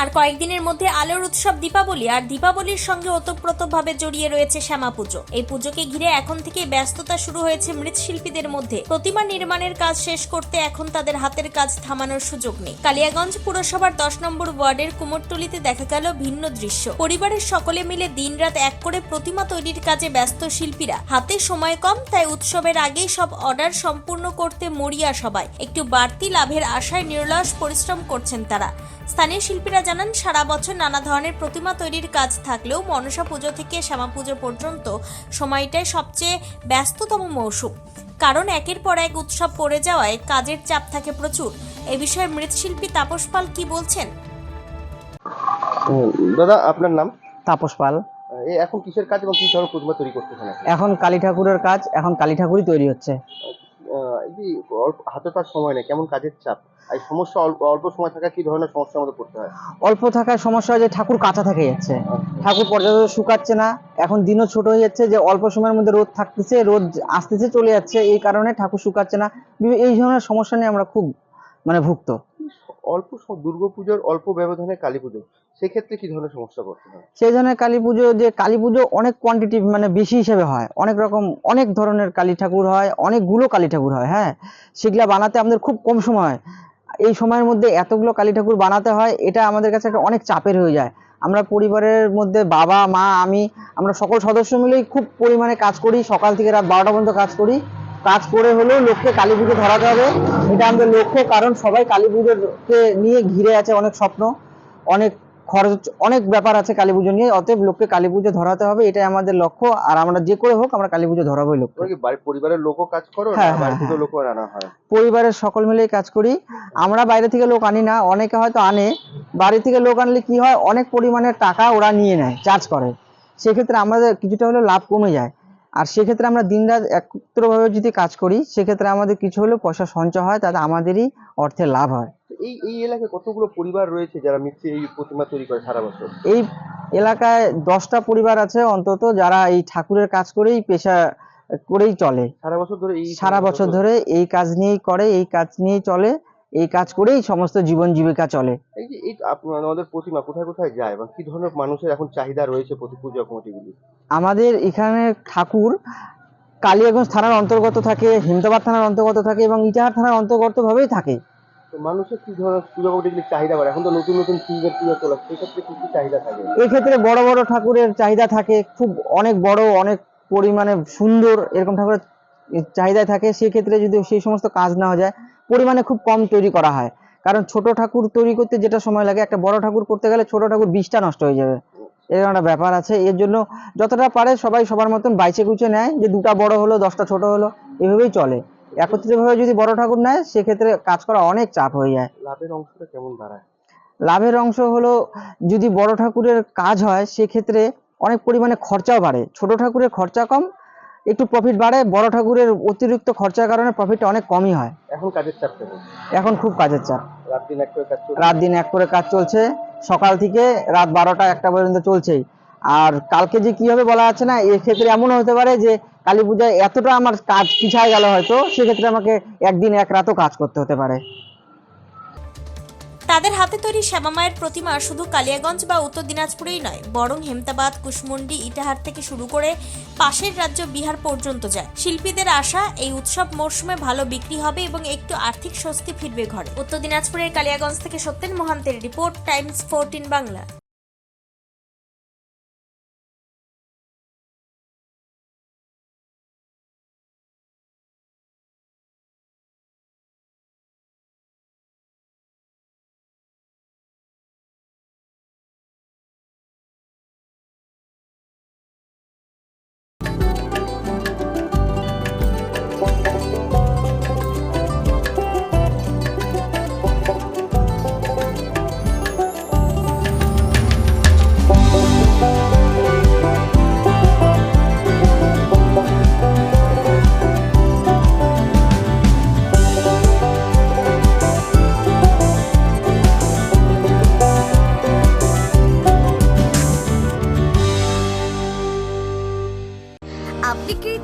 আর কয়েকদিনের মধ্যে আলোর উৎসব দীপাবলি আর দীপাবলির সঙ্গে ওতপ্রোতভাবে জড়িয়ে রয়েছে শ্যামা পুজো। এই পুজোকে ঘিরে এখন থেকে ব্যস্ততা শুরু হয়েছে মৃৎশিল্পীদের মধ্যে। প্রতিমা নির্মাণের কাজ শেষ করতে এখন তাদের হাতের কাজ থামানোর সুযোগ নেই। কালিয়াগঞ্জ পুরসভার দশ নম্বর ওয়ার্ডের কুমোরটুলিতে দেখা গেল ভিন্ন দৃশ্য। পরিবারের সকলে মিলে দিনরাত এক করে প্রতিমা তৈরির কাজে ব্যস্ত শিল্পীরা। হাতে সময় কম, তাই উৎসবের আগেই সব অর্ডার সম্পূর্ণ করতে মরিয়া সবাই। একটু বাড়তি লাভের আশায় নিরলস পরিশ্রম করছেন তারা। স্থানীয় শিল্পীরা জানান সারা বছর নানা ধরনের প্রতিমা তৈরির কাজ থাকলেও মনসা পুজো থেকে শ্যামা পুজো পর্যন্ত সময়টাই সবচেয়ে ব্যস্ততম মৌসুম। কারণ একের পর এক উৎসব পড়ে যাওয়ায় কাজের চাপ থাকে প্রচুর। এ বিষয়ে মৃৎশিল্পী তাপস পাল কি বলছেন? দাদা আপনার নাম? তাপস পাল। এখন কিসের কাজ এবং কি ধরনের প্রতিমা তৈরি করতেছেন এখন কালী ঠাকুরের কাজ এখন কালী ঠাকুরই তৈরি হচ্ছে। অল্প হাতে তার সময় নেই কেমন কাজের চাপ? আর এই সমস্যা অল্প সময় থাকা কি ধরনের সমস্যার মধ্যে পড়তে হয়? অল্প থাকার সমস্যা হয় যে ঠাকুর কাঁচা থেকে যাচ্ছে। ঠাকুর পর্যাপ্ত শুকাচ্ছে না এখন দিনও ছোট হয়ে যাচ্ছে যে অল্প সময়ের মধ্যে রোদ থাকতেছে রোদ আসতেছে চলে যাচ্ছে এই কারণে ঠাকুর শুকাচ্ছে না। এই ধরনের সমস্যা নিয়ে আমরা খুব মানে ভুক্ত। অল্প সম- দুর্গাপুজোর অল্প ব্যবধানে কালী পুজো, সেক্ষেত্রে কি ধরনের সমস্যা পড়তে হয়? সেই ধরনের কালী পুজো, যে কালী পুজো অনেক কোয়ান্টিটি মানে বেশি হিসেবে হয়। অনেক রকম, অনেক ধরনের কালী ঠাকুর হয়, অনেকগুলো কালী ঠাকুর হয় হ্যাঁ? সেগুলা বানাতে আমাদের খুব কম সময়। এই সময়ের মধ্যে এতগুলো কালী ঠাকুর বানাতে হয়, এটা আমাদের কাছে একটা অনেক চাপের হয়ে যায়। আমরা পরিবারের মধ্যে বাবা, মা, আমি, আমরা সকল সদস্য মিলেই খুব পরিমাণে কাজ করি, সকাল থেকে রাত বারোটা পর্যন্ত কাজ করি। কাজ করে হলেও লোককে কালী পুজো ধরাতে হবে। এটা আমাদের লক্ষ্য কারণ সবাই কালী পুজোকে নিয়ে ঘিরে আছে অনেক স্বপ্ন অনেক খরচ অনেক ব্যাপার আছে কালী পুজো নিয়ে অতএব লোককে কালী পুজো ধরাতে হবে এটাই আমাদের লক্ষ্য। আর আমরা যে করে হোক আমরা কালী পুজো ধরাবোই লক্ষ্য তোমরা কি বাড়ির পরিবারের লোকও কাজ করো হ্যাঁ, হ্যাঁ, হ্যাঁ। লোকও আনা হয়? পরিবারের সকল মিলেই কাজ করি। আমরা বাইরে থেকে লোক আনি না অনেকে হয়তো আনে। বাড়ি থেকে লোক আনলে কি হয় অনেক পরিমাণের টাকা ওরা নিয়ে নেয় চার্জ করে। সেক্ষেত্রে আমাদের কিছুটা হলেও লাভ কমে যায়। আর সেক্ষেত্রে আমরা দিনরাত একত্রভাবে যদি কাজ করি সেক্ষেত্রে আমাদের কিছু হলেও পয়সা সঞ্চয় হয় তাতে আমাদেরই অর্থের লাভ হয়। এই এই এলাকায় কতগুলো পরিবার রয়েছে যারা মিশে এই প্রতিমা তৈরি করে সারা বছর? এই এলাকায় দশটা পরিবার আছে অন্তত যারা এই ঠাকুরের কাজ করেই পেশা করেই চলে। সারা বছর ধরে এই সারা বছর ধরে এই কাজ নিয়েই করে এই কাজ নিয়েই চলে। এই কাজ করেই সমস্ত জীবন জীবিকা চলে। এই যে এই আপনার আমাদের প্রতিমা কোথায় কোথায় যায় এবং কি ধরনের মানুষের এখন চাহিদা রয়েছে প্রতি পুজো কমিটিগুলি আমাদের এখানে ঠাকুর কালিয়াগঞ্জ থানার অন্তর্গত থাকে হিমতাবাদ থানার অন্তর্গত থাকে এবং ইটাহার থানার অন্তর্গত ভাবেই থাকে। তো মানুষের কি ধরনের পুজো কমিটিগুলি চাহিদা করে এখন তো নতুন নতুন থিমের পুজো চলে সেক্ষেত্রে কি কি চাহিদা থাকে? এক্ষেত্রে বড় বড় ঠাকুরের চাহিদা থাকে খুব অনেক বড় অনেক পরিমাণে সুন্দর এরকম ঠাকুরের চাহিদা থাকে। সেক্ষেত্রে যদি সেই সমস্ত কাজ না হয়ে যায় পরিমাণে খুব কম তৈরি করা হয়। কারণ ছোট ঠাকুর তৈরি করতে যেটা সময় লাগে একটা বড় ঠাকুর করতে গেলে ছোট ঠাকুর বিষটা নষ্ট হয়ে যাবে। এরকম একটা ব্যাপার আছে। এর জন্য যতটা পারে সবাই সবার মতন বাইচে কুচে নেয় যে দুটা বড় হলো দশটা ছোট হলো এভাবেই চলে। একত্রিতভাবে যদি বড় ঠাকুর নেয় সেক্ষেত্রে কাজ করা অনেক চাপ হয়ে যায়। লাভের অংশটা কেমন দাঁড়ায়? লাভের অংশ হলো যদি বড় ঠাকুরের কাজ হয় সেক্ষেত্রে অনেক পরিমাণে খরচাও বাড়ে। ছোট ঠাকুরের খরচা কম একটু প্রফিট বাড়ে বড় ঠাকুরের অতিরিক্ত খরচার কারণে প্রফিটটা অনেক কমই হয়। এখন কাজের চাপ এখন খুব কাজের চাপ। রাত দিন এক করে কাজ চলছে? সকাল থেকে রাত বারোটা একটা পর্যন্ত চলছেই। আর কালকে যে কি হবে বলা যাচ্ছে না এক্ষেত্রে এমনও হতে পারে যে কালী পূজায় এতটা আমার কাজ পিছায় গেল হয়তো সেক্ষেত্রে আমাকে একদিন এক রাতও কাজ করতে হতে পারে। তাদের হাতে তৈরি শ্যামামায়ের প্রতিমা শুধু কালিয়াগঞ্জ বা উত্তর দিনাজপুরেই নয়, বরং হেমতাবাদ, কুশমুন্ডি, ইটাহার থেকে শুরু করে পাশের রাজ্য বিহার পর্যন্ত যায়। শিল্পীদের আশা, এই উৎসব মরশুমে ভালো বিক্রি হবে এবং একটু আর্থিক স্বস্তি ফিরবে ঘরে। উত্তর দিনাজপুরের কালিয়াগঞ্জ থেকে সত্যেন মহান্তের রিপোর্ট, টাইমস ফোরটিন বাংলা।